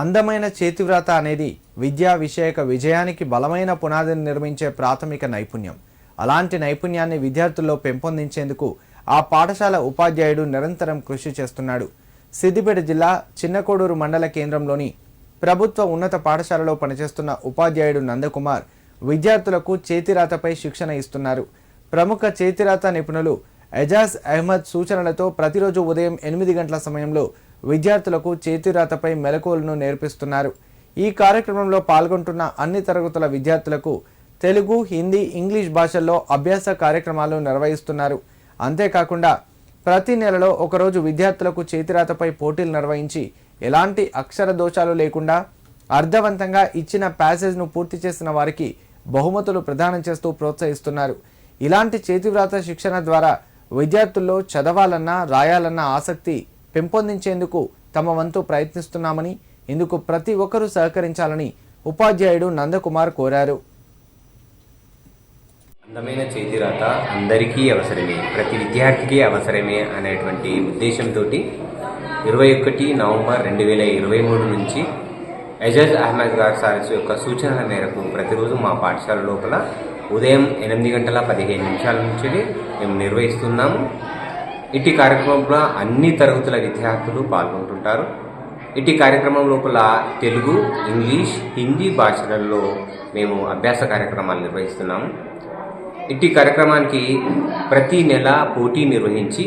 అందమైన చేతివ్రాత అనేది విద్యా విషయక విజయానికి బలమైన పునాదిని నిర్మించే ప్రాథమిక నైపుణ్యం. అలాంటి నైపుణ్యాన్ని విద్యార్థుల్లో పెంపొందించేందుకు ఆ పాఠశాల ఉపాధ్యాయుడు నిరంతరం కృషి చేస్తున్నాడు. సిద్దిపేట జిల్లా చిన్నకోడూరు మండల కేంద్రంలోని ప్రభుత్వ ఉన్నత పాఠశాలలో పనిచేస్తున్న ఉపాధ్యాయుడు నందకుమార్ విద్యార్థులకు చేతిరాతపై శిక్షణ ఇస్తున్నారు. ప్రముఖ చేతిరాత నిపుణులు ఎజాజ్ అహ్మద్ సూచనలతో ప్రతిరోజు ఉదయం ఎనిమిది గంటల సమయంలో విద్యార్థులకు చేతిరాతపై మెలకువలను నేర్పిస్తున్నారు. ఈ కార్యక్రమంలో పాల్గొంటున్న అన్ని తరగతుల విద్యార్థులకు తెలుగు హిందీ ఇంగ్లీష్ భాషల్లో అభ్యాస కార్యక్రమాలు నిర్వహిస్తున్నారు. అంతేకాకుండా ప్రతి నెలలో ఒకరోజు విద్యార్థులకు చేతిరాతపై పోటీలు నిర్వహించి ఎలాంటి అక్షర దోషాలు లేకుండా అర్థవంతంగా ఇచ్చిన ప్యాసేజ్ను పూర్తి చేసిన వారికి బహుమతులు ప్రదానం చేస్తూ ప్రోత్సహిస్తున్నారు. ఇలాంటి చేతివ్రాత శిక్షణ ద్వారా విద్యార్థుల్లో చదవాలన్నా రాయాలన్న ఆసక్తి పెంపొందించేందుకు తమ వంతు ప్రయత్నిస్తున్నామని ఇందుకు ప్రతి ఒక్కరూ సహకరించాలని ఉపాధ్యాయుడు నందకుమార్ కోరారు. అందమైన చేతిరాత అందరికీ అవసరమే ప్రతి విద్యార్థికి అవసరమే అనేటువంటి ఉద్దేశంతో ఇరవై ఒకటి నవంబర్ రెండు వేల ఇరవై మూడు నుంచి ఎజాజ్ అహ్మద్ గార్ సార్స్ యొక్క సూచనల మేరకు ప్రతిరోజు మా పాఠశాల లోపల ఉదయం ఎనిమిది గంటల పదిహేను నిమిషాల నుంచి మేము నిర్వహిస్తున్నాము. ఇటు కార్యక్రమంలో అన్ని తరగతుల విద్యార్థులు పాల్గొంటుంటారు. ఇటు కార్యక్రమం లోపల తెలుగు ఇంగ్లీష్ హిందీ భాషలలో మేము అభ్యాస కార్యక్రమాలు నిర్వహిస్తున్నాము. ఇట్టి కార్యక్రమానికి ప్రతి నెల పోటీ నిర్వహించి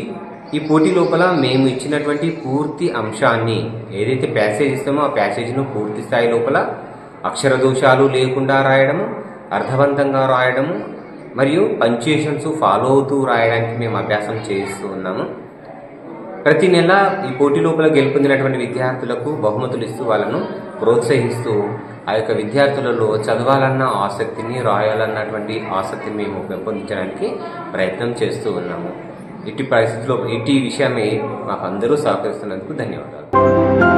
ఈ పోటీ లోపల మేము ఇచ్చినటువంటి పూర్తి అంశాన్ని ఏదైతే ప్యాసేజ్ ఇస్తామో ఆ ప్యాసేజ్ను పూర్తి స్థాయి లోపల అక్షర దోషాలు లేకుండా రాయడము అర్థవంతంగా రాయడము మరియు పంచుయేషన్స్ ఫాలో అవుతూ రాయడానికి మేము అభ్యాసం చేస్తూ ఉన్నాము. ప్రతి నెల ఈ పోటీ లోపల గెలుపొందినటువంటి విద్యార్థులకు బహుమతులు ఇస్తూ వాళ్ళను ప్రోత్సహిస్తూ ఆ యొక్క విద్యార్థులలో చదవాలన్న ఆసక్తిని రాయాలన్నటువంటి ఆసక్తిని మేము పెంపొందించడానికి ప్రయత్నం చేస్తూ ఉన్నాము. ఇటు పరిస్థితిలో ఇటు విషయమే మాకు అందరూ సహకరిస్తున్నందుకు ధన్యవాదాలు.